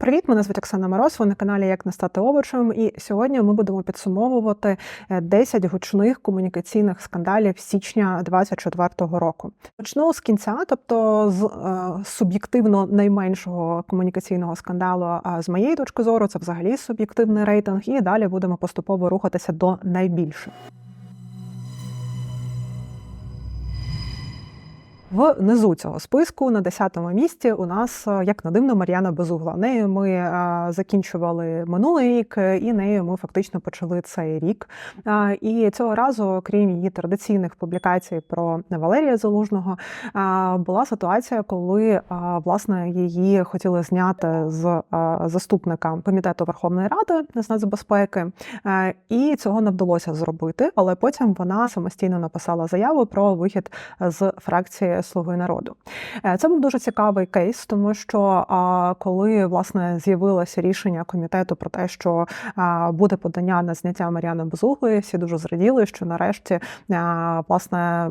Привіт, мене звуть Оксана Мороз, ви на каналі Як не стати овочем. І сьогодні ми будемо підсумовувати е, 10 гучних комунікаційних скандалів січня 2024 року. Почну з кінця, тобто з е, суб'єктивно найменшого комунікаційного скандалу. А з моєї точки зору, це взагалі суб'єктивний рейтинг. І далі будемо поступово рухатися до найбільших. Внизу цього списку на 10-му місці у нас, е, як не дивно, Мар'яна Безугла. Нею ми е, закінчували минулий рік, е, і нею ми фактично почали цей рік. І цього разу, крім її традиційних публікацій про Валерія Залужного, була ситуація, коли власне її хотіли зняти з заступника комітету Верховної Ради з нацбезпеки, і цього не вдалося зробити. Але потім вона самостійно написала заяву про вихід з фракції Слуги народу. Е, Це був дуже цікавий кейс, тому що коли власне з'явилося рішення комітету про те, що буде подання на зняття Мар'яни Безуглої, всі дуже зраділи, що нарешті власне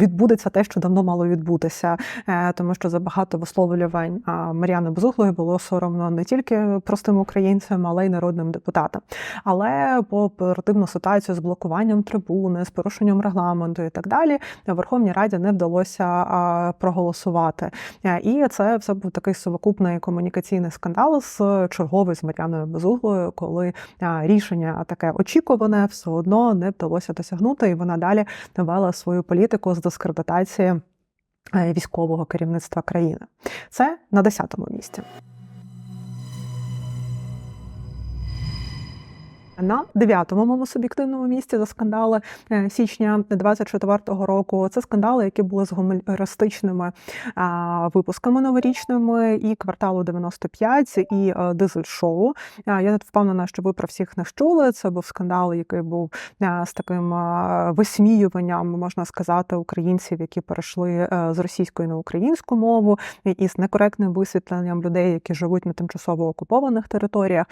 відбудеться те, що давно мало відбутися, Е, тому що за багато висловлювань Мар'яни Безуглої було соромно не тільки простим українцям, але й народним депутатам. Але по оперативну ситуацію з блокуванням трибуни, з порушенням регламенту і так далі, Верховній Раді не вдалося проголосувати. Е, І це все був такий совокупний комунікаційний скандал з черговою з Мар'яною Безуглою, коли рішення таке очікуване все одно не вдалося досягнути, і вона далі вела свою політику з дискредитації е, військового керівництва країни. Це на 10-му місці. На дев'ятому моєму суб'єктивному місці за скандали е, січня 24-го року. Це скандали, які були з гумористичними випусками новорічними і кварталу 95, і е, дизель-шоу. Я впевнена, що ви про всіх не чули. Це був скандал, який був е, з таким е, висміюванням, можна сказати, українців, які перейшли е, з російської на українську мову, і з некоректним висвітленням людей, які живуть на тимчасово окупованих територіях.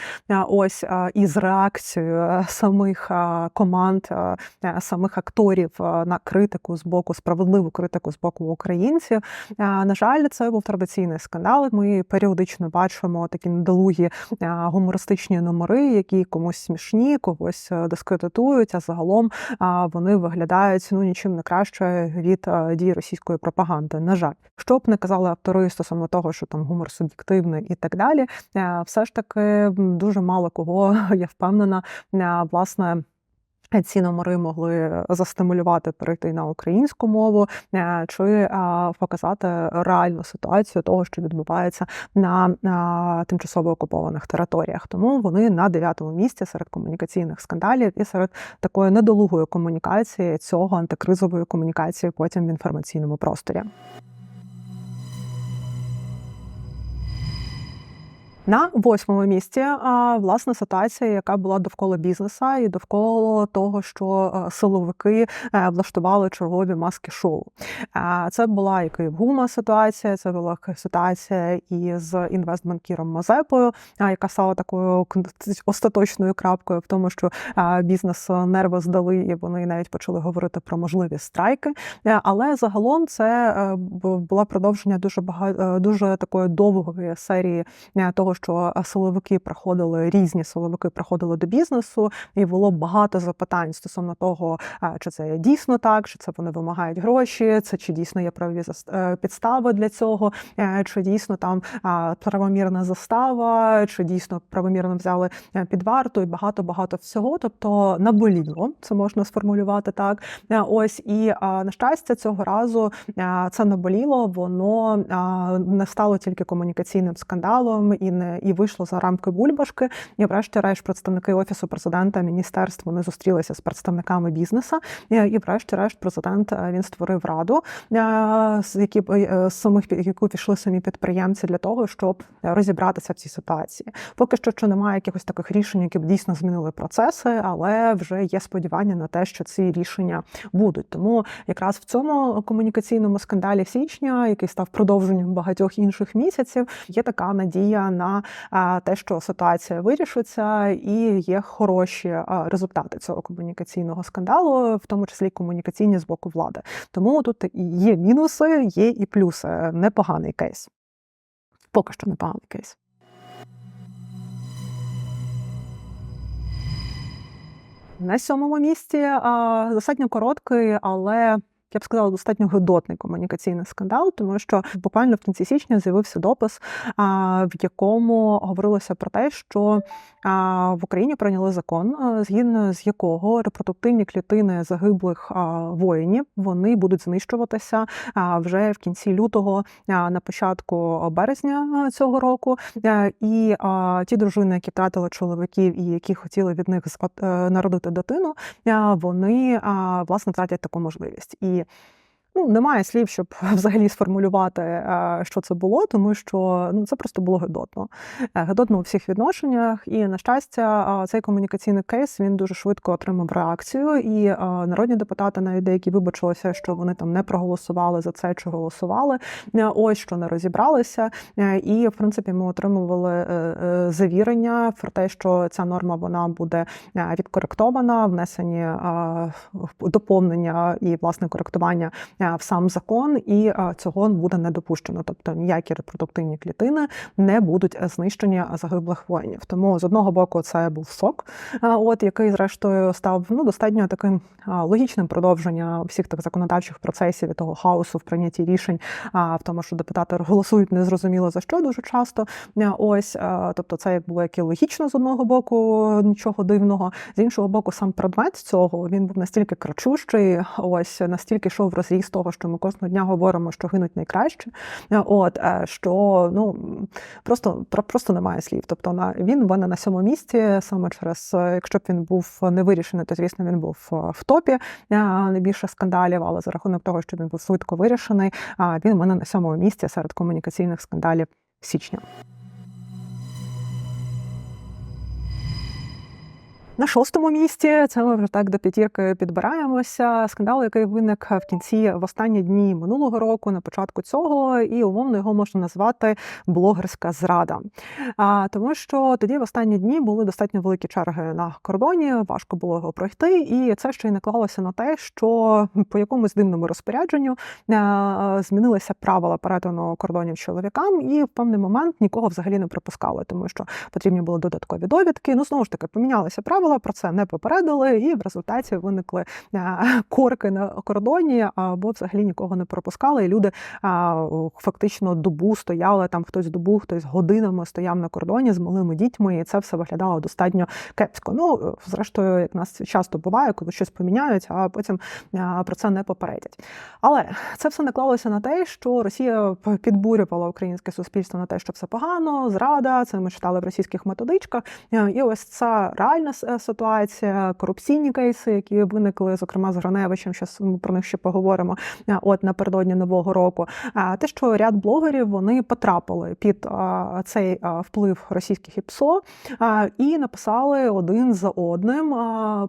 Ось а, і реакцією е, самих команд, е, самих акторів на критику з боку, справедливу критику з боку українців. На жаль, це був традиційний скандал. Ми періодично бачимо такі недолугі гумористичні номери, які комусь смішні, когось е, дискредитують, а загалом вони виглядають ну нічим не краще від дій російської пропаганди. На жаль, що б не казали автори стосовно того, що там гумор суб'єктивний і так далі, е, все ж таки дуже мало кого я впевнена, е, власне. Ці номери могли застимулювати перейти на українську мову е, чи е, показати реальну ситуацію того, що відбувається на е, тимчасово окупованих територіях. Тому вони на дев'ятому місці серед комунікаційних скандалів і серед такої недолугої комунікації цього антикризової комунікації потім в інформаційному просторі. На восьмому місці а, власне ситуація, яка була довкола бізнеса і довкола того, що силовики влаштували чергові маски шоу. Це була і Київгума ситуація, це була ситуація і з інвестбанкіром Мазепою, яка стала такою остаточною крапкою в тому, що бізнес нерви здали, і вони навіть почали говорити про можливі страйки. Е, Але загалом це е, б- була продовження дуже багато дуже такої довгої серії е, того, що силовики приходили, різні силовики приходили до бізнесу, і було багато запитань стосовно того, чи це дійсно так, чи це вони вимагають гроші, це чи дійсно є правові е, підстави для цього, е, чи дійсно там правомірна застава, чи дійсно правомірно взяли е, під варту, і багато багато всього. Тобто наболіло, це можна сформулювати так. Ось і на щастя, цього разу це наболіло, воно не стало тільки комунікаційним скандалом і і вийшло за рамки бульбашки. І, врешті-решт, представники офісу президента, міністерств вони зустрілися з представниками бізнесу. е, І, врешті-решт, президент е, він створив раду, е, з які е, з самих яку пішли самі підприємці для того, щоб розібратися в цій ситуації. Поки що ще немає якихось таких рішень, які б дійсно змінили процеси, але вже є сподівання на те, що ці рішення будуть. Тому якраз в цьому комунікаційному скандалі січня, який став продовженням багатьох інших місяців, є така надія на те, що ситуація вирішиться, і є хороші результати цього комунікаційного скандалу, в тому числі комунікаційні з боку влади. Тому тут є мінуси, є і плюси. Непоганий кейс. Поки що непоганий кейс. На сьомому місці достатньо короткий, але я б сказала, достатньо гидотний комунікаційний скандал, тому що буквально в кінці січня з'явився допис, в якому говорилося про те, що в Україні прийняли закон, згідно з якого репродуктивні клітини загиблих воїнів вони будуть знищуватися вже в кінці лютого, на початку березня цього року. І ті дружини, які втратили чоловіків і які хотіли від них е, народити дитину, вони власне втратять таку можливість. І і Ну, немає слів, щоб взагалі сформулювати, е, що це було, тому що ну це просто було гидотно. Е, гидотно у всіх відношеннях. І на щастя, цей комунікаційний кейс він дуже швидко отримав реакцію. І народні депутати, навіть деякі вибачилися, що вони там не проголосували за це, чи голосували. Е, ось що не розібралися. І в принципі ми отримували завірення про те, що ця норма вона буде відкоректована, внесені доповнення і власне коректування. Е, в сам закон, і е, цього буде не допущено. Тобто ніякі репродуктивні клітини не будуть знищені загиблих воїнів. Тому з одного боку це був сок, е, от який зрештою став ну достатньо таким логічним продовженням всіх тих законодавчих процесів і того хаосу в прийнятті рішень, в тому, що депутати голосують незрозуміло за що дуже часто. Ось тобто, це як було як і логічно з одного боку, нічого дивного. З іншого боку, сам предмет цього він був настільки крачущий, ось настільки йшов того, що ми кожного дня говоримо, що гинуть найкраще. От е, що ну просто просто немає слів. Тобто на він в мене на сьомому місці саме через, е, якщо б він був не вирішений, то звісно він був е, в топі найбільше скандалів, але за рахунок того, що він був швидко вирішений, він в мене на сьомому місці серед комунікаційних скандалів січня. На шостому місці це ми вже так до п'ятірки підбираємося. Скандал, який виник в кінці в останні дні минулого року, на початку цього, і умовно його можна назвати блогерська зрада. А тому, що тоді в останні дні були достатньо великі черги на кордоні, важко було його пройти, і це ще й наклалося на те, що по якомусь дивному розпорядженню змінилися правила перетину кордонів чоловікам, і в певний момент нікого взагалі не пропускали, тому що потрібні були додаткові довідки. Ну знову ж таки помінялися правила правила про це не попередили, і в результаті виникли е, корки на кордоні, або взагалі нікого не пропускали. І люди фактично добу стояли там, хтось добу, хтось годинами стояв на кордоні з малими дітьми, і це все виглядало достатньо кепсько. Ну, зрештою, як нас часто буває, коли щось поміняють, а потім про це не попередять. Але це все наклалося на те, що Росія підбурювала українське суспільство на те, що все погано, зрада. Це ми читали в російських методичках. І ось ця реальна ситуація, корупційні кейси, які виникли, зокрема з Граневичем. Зараз ми про них ще поговоримо. От напередодні нового року. те, що ряд блогерів вони потрапили під цей вплив російських ІПСО і написали один за одним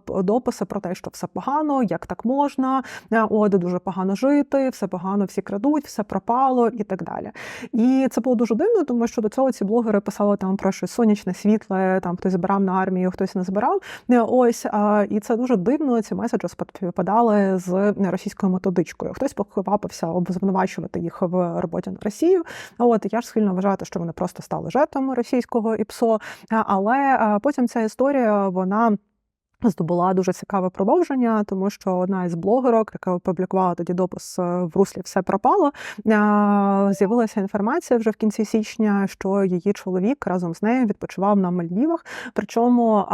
дописи про те, що все погано, як так можна, от дуже погано жити, все погано, всі крадуть, все пропало і так далі. І це було дуже дивно, тому що до цього ці блогери писали там про щось сонячне, світле, там хтось збирав на армію, хтось не збирав. Ось і це дуже дивно. Ці меседжі співпадали з російською методичкою. Хтось поквапився обзвинувачувати їх в роботі на Росію. От я ж схильно вважати, що вони просто стали жертвами російського ІПСО. Але потім ця історія вона. Здобула дуже цікаве продовження, тому що одна із блогерок, яка опублікувала тоді допис е, в руслі все пропало. З'явилася інформація вже в кінці січня, що її чоловік разом з нею відпочивав на Мальдівах. Причому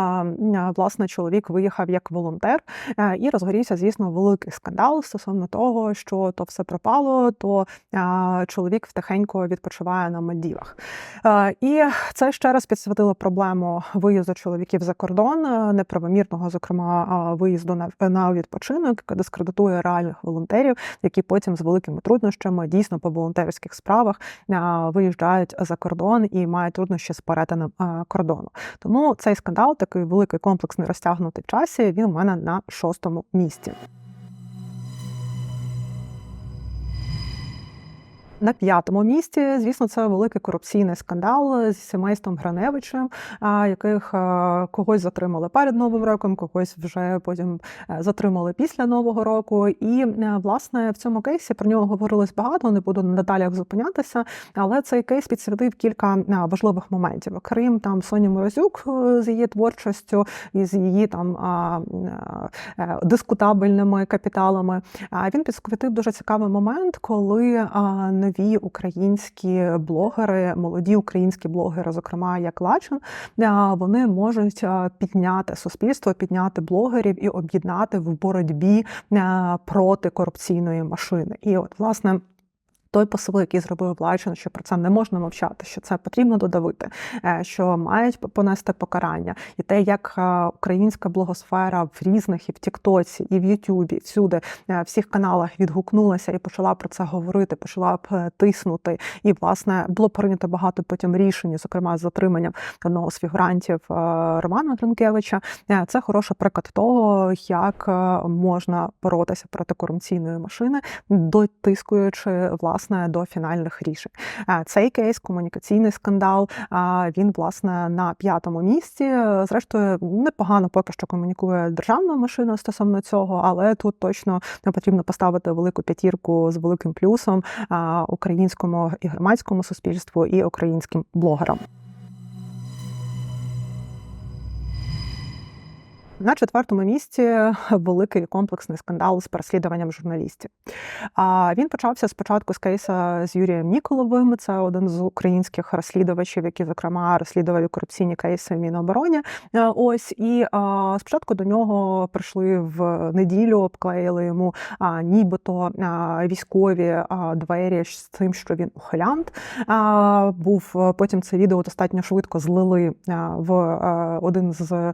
власне чоловік виїхав як волонтер і розгорівся, звісно, великий скандал стосовно того, що то все пропало, то чоловік втихенько відпочиває на Мальдівах. І це ще раз підсвітило проблему виїзду чоловіків за кордон неправомірно успішного, зокрема виїзду на на відпочинок, дискредитує реальних волонтерів, які потім з великими труднощами дійсно по волонтерських справах виїжджають за кордон і мають труднощі з перетином кордону. Тому цей скандал, такий великий комплексний розтягнутий в часі, він у мене на шостому місці. На п'ятому місці, звісно, це великий корупційний скандал з сімейством Граневичем, яких когось затримали перед новим роком, когось вже потім е, затримали після нового року. І е, власне в цьому кейсі про нього говорилось багато. Не буду на деталях зупинятися, але цей кейс підсвітив кілька е, важливих моментів. Окрім там Соні Морозюк з її творчістю і з її там дискутабельними капіталами. Він підсвітив дуже цікавий момент, коли а, нові українські блогери, молоді українські блогери, зокрема як Лачин, вони можуть підняти суспільство, підняти блогерів і об'єднати в боротьбі проти корупційної машини. І от власне. Той посил, який зробив Лайчин, що про це не можна мовчати, що це потрібно додавити, е, що мають понести покарання, і те, як е, українська блогосфера в різних і в Тіктоці, і в Ютубі, всюди е, всіх каналах відгукнулася і почала про це говорити, почала тиснути. І власне було прийнято багато потім рішень, зокрема з затриманням одного з фігурантів Романа Гринкевича. Це хороший приклад того, як можна боротися проти корупційної машини, дотискуючи власне власне до фінальних рішень. Цей кейс, комунікаційний скандал. Він власне на п'ятому місці. Зрештою, непогано поки що комунікує державна машина стосовно цього, але тут точно не потрібно поставити велику п'ятірку з великим плюсом українському і громадському суспільству і українським блогерам. На четвертому місці великий комплексний скандал з переслідуванням журналістів. Він почався спочатку з кейса з Юрієм Ніколовим. Це один з українських розслідувачів, які зокрема розслідували корупційні кейси в Мінобороні. Ось і спочатку до нього прийшли в неділю, обклеїли йому нібито військові двері з тим, що він ухилянт. Був потім це відео достатньо швидко злили в один з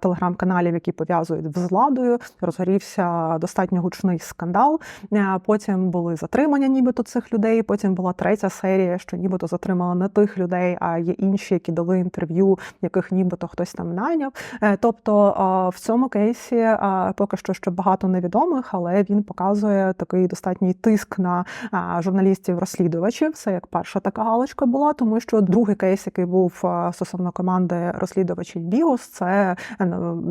телеграм-каналів каналів, які пов'язують з владою, розгорівся достатньо гучний скандал. Е, потім були затримання, нібито цих людей. Потім була третя серія, що нібито затримала не тих людей, а є інші, які дали інтерв'ю, яких нібито хтось там найняв. Е, тобто в цьому кейсі поки що ще багато невідомих, але він показує такий достатній тиск на журналістів-розслідувачів. Це як перша така галочка була, тому що другий кейс, який був стосовно команди розслідувачів Бігос, це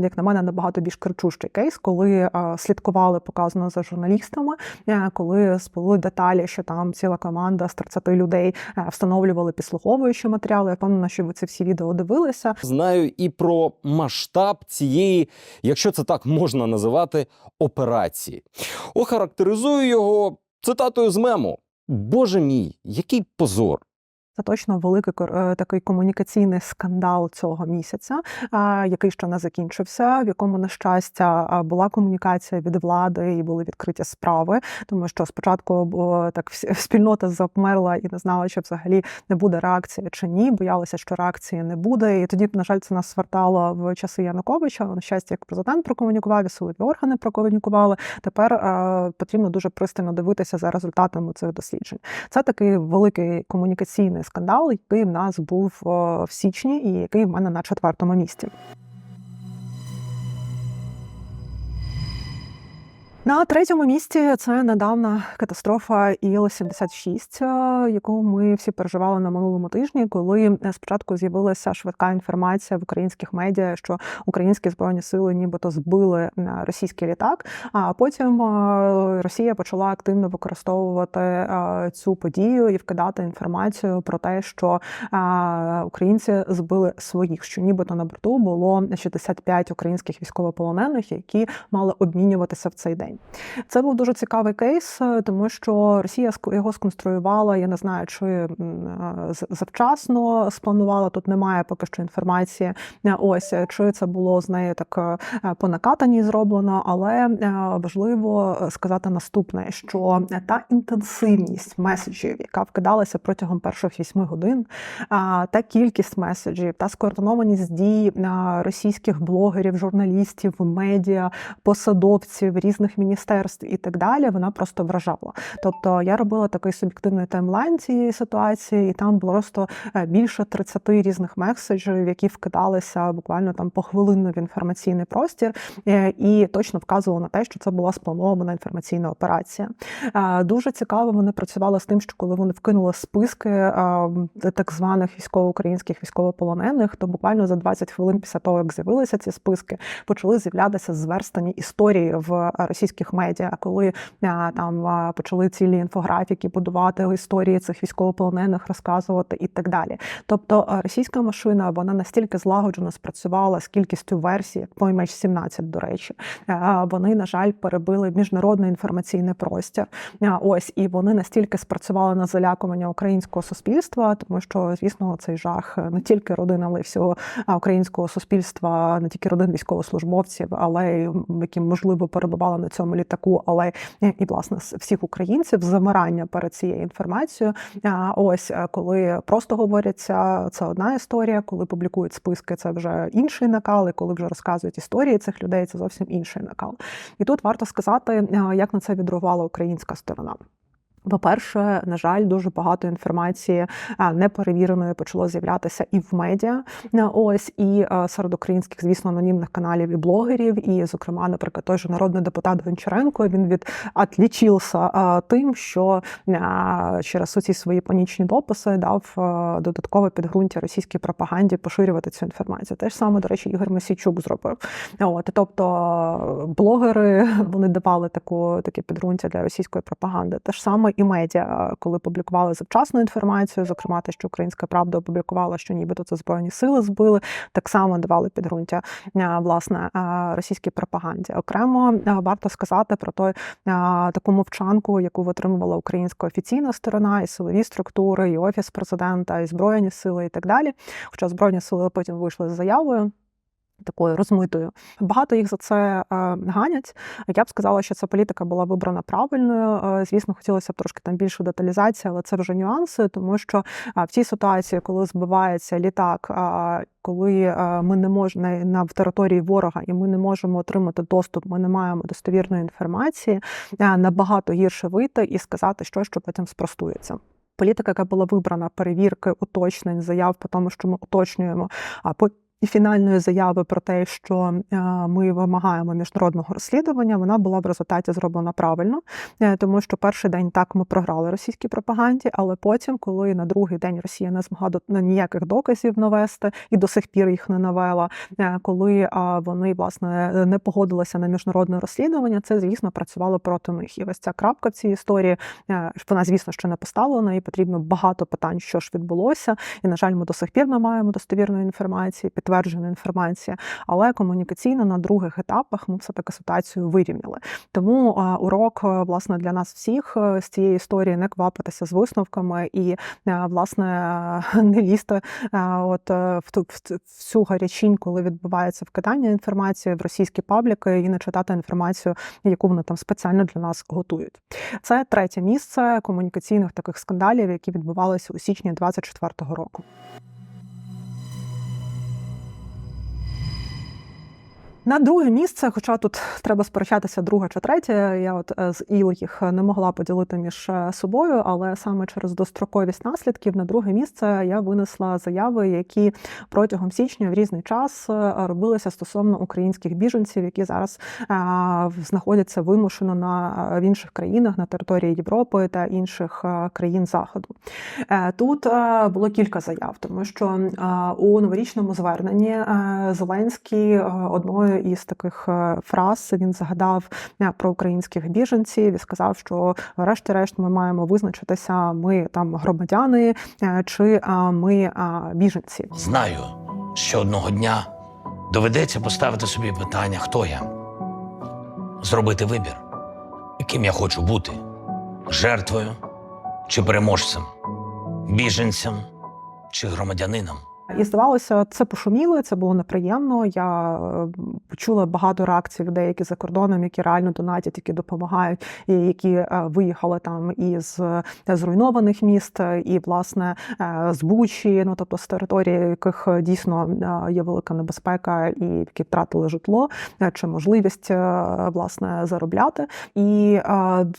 як на мене, набагато більш кричущий кейс, коли слідкували показано за журналістами, е, коли сплили деталі, що там ціла команда з 30 людей е, встановлювали підслуховуючі матеріали. Я впевнена, що ви ці всі відео дивилися. Знаю і про масштаб цієї, якщо це так можна називати, операції. Охарактеризую його цитатою з мему. Боже мій, який позор! Це точно великий е, такий комунікаційний скандал цього місяця, який ще не закінчився, в якому на щастя була комунікація від влади і були відкриті справи, тому що спочатку так спільнота запмерла і не знала, чи взагалі не буде реакції чи ні. Боялися, що реакції не буде. І тоді, на жаль, це нас свертало в часи Януковича. На щастя, як президент прокомунікував, і силові органи прокомунікували. Тепер е, потрібно дуже пристально дивитися за результатами цих досліджень. Це такий великий комунікаційний скандал, який в нас був е, в січні, і який в мене на четвертому місці. На третьому місці це недавна катастрофа Іл-76, е, яку ми всі переживали на минулому тижні, коли е, спочатку з'явилася швидка інформація в українських медіа, що українські збройні сили нібито збили е, російський літак. А потім Росія почала активно використовувати цю подію і вкидати інформацію про те, що українці збили своїх, що нібито на борту було 65 українських військовополонених, які мали обмінюватися в цей день. Це був дуже цікавий кейс, е, тому що Росія його сконструювала. Я не знаю, чи е, завчасно спланувала. Тут немає поки що інформації. Е, ось чи це було з нею так по накатанні зроблено, але важливо сказати наступне: що та інтенсивність меседжів, яка вкидалася протягом перших вісьми годин, та кількість меседжів, та скоординованість дій російських блогерів, журналістів, медіа, посадовців різних міністерств, міністерств і так далі, вона просто вражала. Тобто я робила такий суб'єктивний таймлайн цієї ситуації, і там було просто е, більше 30 різних меседжів, які вкидалися буквально там похвилинно в інформаційний простір, е, і точно вказувало на те, що це була спланована інформаційна операція. Е, Дуже цікаво, вони працювали з тим, що коли вони вкинули списки так званих військово-українських військовополонених, то буквально за 20 хвилин після того, як з'явилися ці списки, почали з'являтися зверстані історії в російських медіа, коли е, там е, почали цілі інфографіки будувати історії цих військовополонених, розказувати і так далі. Тобто е, російська машина вона настільки злагоджено спрацювала з кількістю версій, як по меч 17, до речі. Вони, на жаль, перебили міжнародний інформаційний простір. Ось і вони настільки спрацювали на залякування українського суспільства, тому що, звісно, цей жах не тільки родин, але й всього українського суспільства, не тільки родин військовослужбовців, але й м, які можливо перебували на цьому літаку, але і власне всіх українців замирання перед цією інформацією. Ось е, коли просто говоряться, це одна історія. Коли публікують списки, це вже інший накал. І коли вже розказують історії цих людей, це зовсім інший накал. І тут варто сказати, е, як на це відреагувала українська сторона. По-перше, на жаль, дуже багато інформації неперевіреної почало з'являтися і в медіа. Ось і е, серед українських, звісно, анонімних каналів і блогерів. І, зокрема, наприклад, той же народний депутат Гончаренко він від отлічився е, тим, що е, через ці свої панічні дописи дав додаткове підґрунтя російській пропаганді поширювати цю інформацію. Те ж саме, до речі, Ігор Мосійчук зробив. От тобто блогери вони давали таку таке підґрунтя для російської пропаганди. Те ж саме і медіа, коли публікували завчасну інформацію, зокрема те, що Українська Правда опублікувала, що нібито це збройні сили збили, так само давали підґрунтя власне російській пропаганді. Окремо варто сказати про той таку мовчанку, яку витримувала українська офіційна сторона, і силові структури, і офіс президента, і збройні сили, і так далі. Хоча збройні сили потім вийшли з заявою. Такою розмитою багато їх за це е, ганять. Я б сказала, що ця політика була вибрана правильною. Е, звісно, хотілося б трошки там більше деталізації, але це вже нюанси, тому що е, в цій ситуації, коли збивається літак, коли ми не можемо на, в території ворога і ми не можемо отримати доступ, ми не маємо достовірної інформації, набагато гірше вийти і сказати щось, що потім спростується. Політика, яка була вибрана, перевірки, уточнень, заяв по тому, що ми уточнюємо, а по і фінальної заяви про те, що е, ми вимагаємо міжнародного розслідування, вона була в результаті зроблена правильно, е, тому що перший день так ми програли російській пропаганді, але потім, коли на другий день Росія не змогла до ніяких доказів навести і до сих пір їх не навела, е, коли вони власне не погодилися на міжнародне розслідування, це звісно працювало проти них. І ось ця крапка в цій історії вона, звісно, ще не поставлена, і потрібно багато питань, що ж відбулося. І на жаль, ми до сих пір не маємо достовірної інформації, підтвердженої інформації, але комунікаційно на других етапах ми все таки ситуацію вирівняли. Тому урок е, власне для нас всіх е, з цієї історії не квапитися з висновками і е, власне не лізти от в ту в цю- гарячінь, коли відбувається вкидання інформації в російські пабліки, і не читати інформацію, яку вони там спеціально для нас готують. Це третє місце комунікаційних таких скандалів, які відбувалися у січні 24-го року. На друге місце, хоча тут треба сперечатися друге чи третє, я от е, з іл їх не могла поділити між е, собою, але саме через достроковість наслідків на друге місце я винесла заяви, які протягом січня в різний час е, робилися стосовно українських біженців, які зараз знаходяться вимушено на в інших країнах на території Європи та інших країн Заходу. Тут було кілька заяв, тому що у новорічному зверненні Зеленський одною із таких е, фраз він згадав е, про українських біженців і сказав, що врешті-решт ми маємо визначитися, ми там громадяни е, чи ми біженці. Знаю, що одного дня доведеться поставити собі питання, хто я, зробити вибір, яким я хочу бути жертвою чи переможцем, біженцем чи громадянином. І здавалося, це пошуміло, це було неприємно. Я е, почула багато реакцій людей, які за кордоном, які реально донатять, які допомагають, і які е, виїхали там із е, зруйнованих міст, е, і власне е, з Бучі, ну тобто з території, яких е, дійсно е, є велика небезпека, і які втратили житло е, чи можливість е, власне заробляти. І е,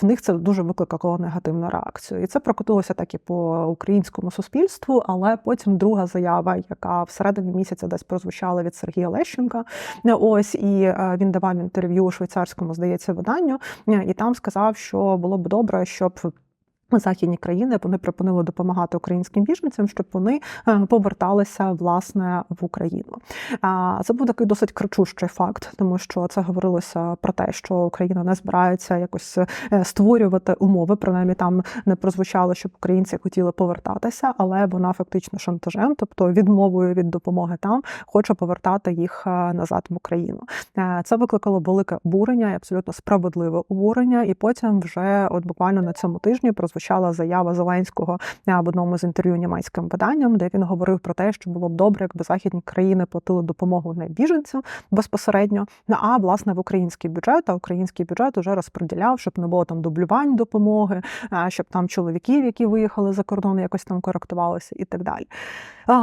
в них це дуже викликало негативну реакцію. І це прокотилося так і по українському суспільству, але потім друга заява, яка всередині місяця десь прозвучала від Сергія Лещенка. Е, Ось і е, він давав інтерв'ю швейцарському, здається, виданню, е, і там сказав, що було б добре, щоб. Західні країни вони припинили допомагати українським біженцям, щоб вони е, поверталися власне в Україну. Це був такий досить кричущий факт, тому що це говорилося про те, що Україна не збирається якось е, створювати умови. Принаймні там не прозвучало, щоб українці хотіли повертатися, але вона фактично шантажем, тобто відмовою від допомоги там, хоче повертати їх е, назад в Україну. Це викликало велике обурення, і абсолютно справедливе обурення. І потім, вже от буквально на цьому тижні, прозвучала заява Зеленського е, в одному з інтерв'ю німецьким виданням, де він говорив про те, що було б добре, якби західні країни платили допомогу не біженцям безпосередньо, а власне в український бюджет. А український бюджет уже розподіляв, щоб не було там дублювань допомоги, е, щоб там чоловіків, які виїхали за кордон, якось там коректувалися і так далі.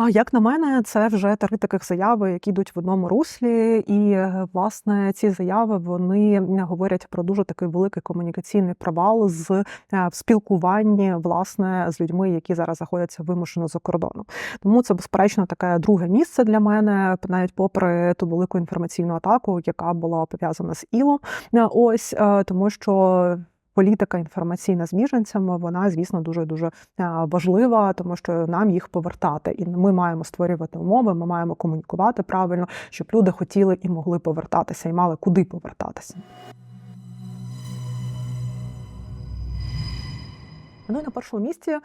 Як на мене, це вже три таких заяви, які йдуть в одному руслі, і е, власне ці заяви вони говорять про дуже такий великий комунікаційний провал з в спілкуванні власне з людьми, які зараз знаходяться вимушено за кордоном. Тому це безперечно таке друге місце для мене, навіть попри ту велику інформаційну атаку, яка була пов'язана з ІЛО. Е, Ось е, тому, що. Політика інформаційна з біженцями, вона, звісно, дуже дуже важлива, тому що нам їх повертати, і ми маємо створювати умови. Ми маємо комунікувати правильно, щоб люди хотіли і могли повертатися, і мали куди повертатися. Ну і на першому місці.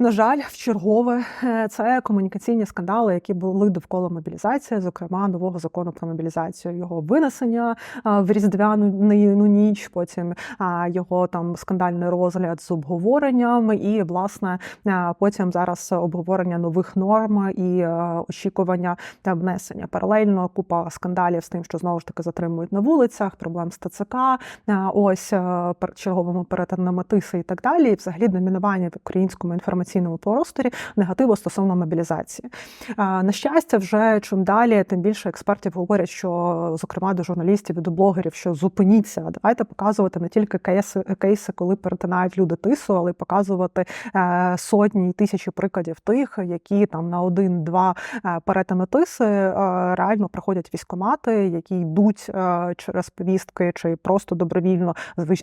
На жаль, в чергове е, це комунікаційні скандали, які були довкола мобілізації, зокрема нового закону про мобілізацію, його винесення в різдвяну ну, ніч, потім його там скандальний розгляд з обговоренням, і власне потім зараз обговорення нових норм і очікування та внесення. Паралельно купа скандалів з тим, що знову ж таки затримують на вулицях, проблем з ТЦК, ось черговими перетинами тиси і так далі. І взагалі домінування в українському інформаційному просторі негативу стосовно мобілізації. На щастя, вже чим далі, тим більше експертів говорять, що зокрема до журналістів і до блогерів, що зупиніться, давайте показувати не тільки кейси, кейси, коли перетинають люди тису, але й показувати е, сотні і тисячі прикладів тих, які там на один-два е, перетини тиси е, реально проходять військомати, які йдуть через повістки чи просто добровільно.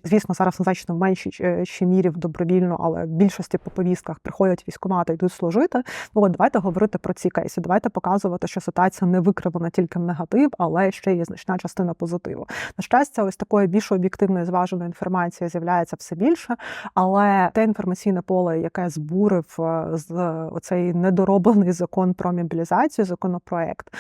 Звісно, зараз значно в меншій мірі добровільно, але в більшості по повістках приходять військомати, йдуть служити. Ну, от давайте говорити про ці кейси. Давайте показувати, що ситуація не викривана тільки в негатив, але ще є значна частина позитиву. На щастя, ось такої більш об'єктивної зваженої інформації з'являється все більше, але те інформаційне поле, яке збурив е, з оцей недороблений закон про мобілізацію, законопроект,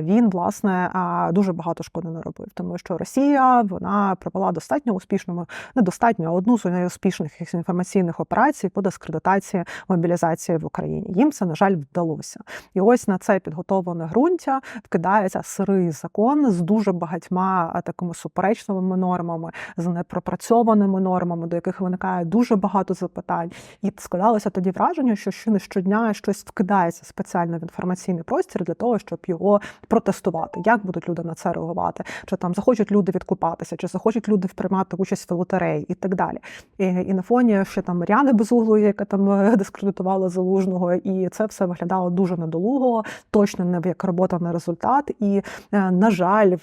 він власне дуже багато шкоди наробив, тому що Росія вона провела достатньо успішному, недостатньо, а одну з найуспішних інформаційних операцій по дискредитації мобілізації в Україні. Їм це на жаль вдалося. І ось на це підготовлене ґрунтя вкидається сирий закон з дуже багатьма такими суперечливими нормами, з непропрацьованими нормами, до яких виникає дуже багато запитань. І складалося тоді враження, що ще не щодня щось вкидається спеціально в інформаційний простір для того, щоб його протестувати. Як будуть люди на це реагувати? Чи там захочуть люди відкупатися, чи захочуть люди приймати участь в лотереї і так далі. І, і на фоні ще там Мар'яни Безуглої, яка там дискредитувала залужного, і це все виглядало дуже недолуго, точно не як робота на результат. І е, на жаль,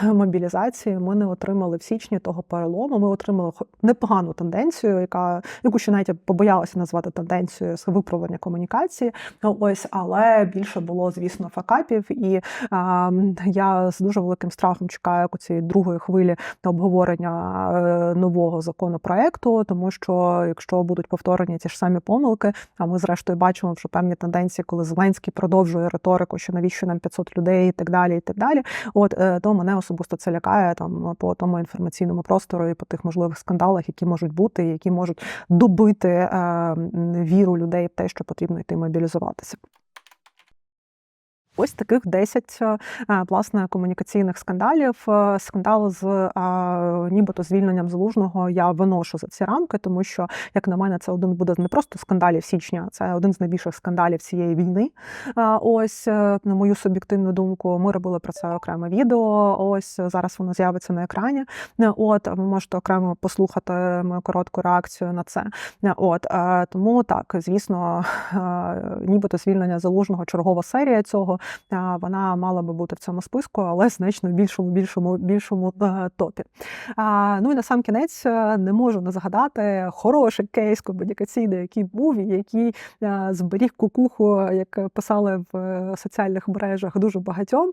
в мобілізації ми не отримали в січні того перелому. Ми отримали непогану тенденцію, яка яку ще навіть побоялася назвати тенденцією з виправлення комунікації. Ну, Ось, але більше було, звісно, факапів, і а, я з дуже великим страхом чекаю цієї другої хвилі обговорення е, нового законопроекту, тому що якщо будуть повторені ті ж самі помилки, а ми зрештою бачимо вже певні тенденції, коли Зеленський продовжує риторику, що навіщо нам 500 людей і так далі, і так далі. От е, то мене особисто це лякає там по тому інформаційному простору і по тих можливих скандалах, які можуть бути, які можуть добити е, віру людей в те, що потрібно йти мобілізуватися. Ось таких 10 е, власне комунікаційних скандалів. Е, Скандал з е, нібито звільненням залужного я виношу за ці рамки, тому що, як на мене, це один буде не просто скандалів січня, це один з найбільших скандалів цієї війни. Ось на мою суб'єктивну думку, ми робили про це окреме відео. Ось зараз воно з'явиться на екрані. От ви можете окремо послухати мою коротку реакцію на це. От тому так, звісно, нібито звільнення залужного чергова серія цього. Вона мала би бути в цьому списку, але значно в більшому, більшому, більшому е, топі. Ну і на сам кінець е, не можу не згадати хороший кейс комунікаційний, який був, і який е, зберіг кукуху, як писали в соціальних мережах дуже багатьом.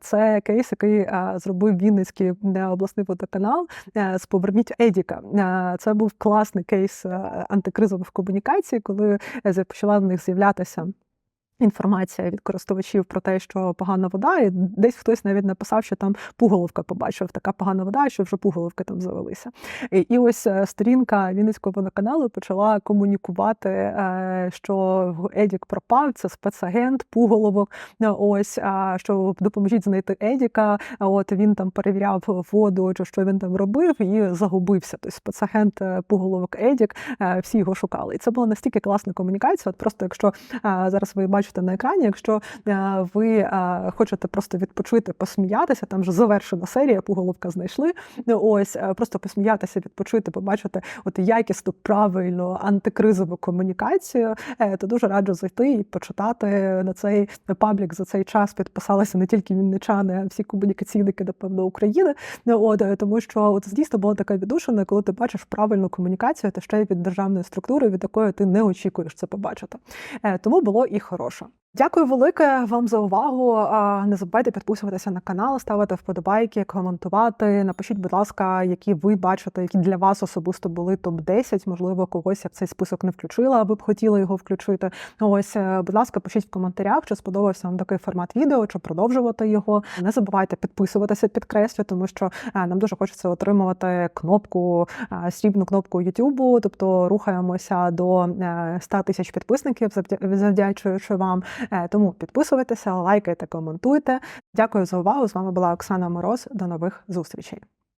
Це кейс, який зробив Вінницький обласний водоканал з поверніть Едіка. Це був класний кейс антикризових комунікацій, коли почала в них з'являтися. Інформація від користувачів про те, що погана вода, і десь хтось навіть написав, що там пуголовка побачив, така погана вода, що вже пуголовки там завелися. І, ось е, сторінка Вінницького водоканалу почала комунікувати, е, що Едік пропав, це спецагент, пуголовок. Е, Ось що допоможіть знайти Едіка. От він там перевіряв воду, чи що він там робив, і загубився. Тобто спецагент пуголовок Едік, всі його шукали. І це була настільки класна комунікація. От просто якщо зараз ви бачите на екрані, якщо ви хочете просто відпочити, посміятися, там вже завершена серія, пуголовка знайшли. Ну, Ось е, просто посміятися, відпочити, побачити от якісну, правильну антикризову комунікацію, е, то дуже раджу зайти і почитати на цей паблік за цей час. Підписалися не тільки вінничани, а всі комунікаційники, напевно, України. Ну, От е, тому, що от дійсно була така віддушина, коли ти бачиш правильну комунікацію, та ще й від державної структури, від якої ти не очікуєш це побачити. Е, Тому було і хороше. Дякую велике вам за увагу. Не забувайте підписуватися на канал, ставити вподобайки, коментувати. Напишіть, будь ласка, які ви бачите, які для вас особисто були топ 10 Можливо, когось я в цей список не включила, а ви б хотіли його включити. Ось, е, будь ласка, пишіть в коментарях, чи сподобався вам такий формат відео, чи продовжувати його. Не забувайте підписуватися, підкреслю, тому що е, нам дуже хочеться отримувати кнопку, е, срібну кнопку YouTube, тобто рухаємося до е, 100 тисяч підписників, завдя- завдячуючи вам. Е, Тому підписуйтеся, лайкайте, коментуйте. Дякую за увагу. З вами була Оксана Мороз. До нових зустрічей.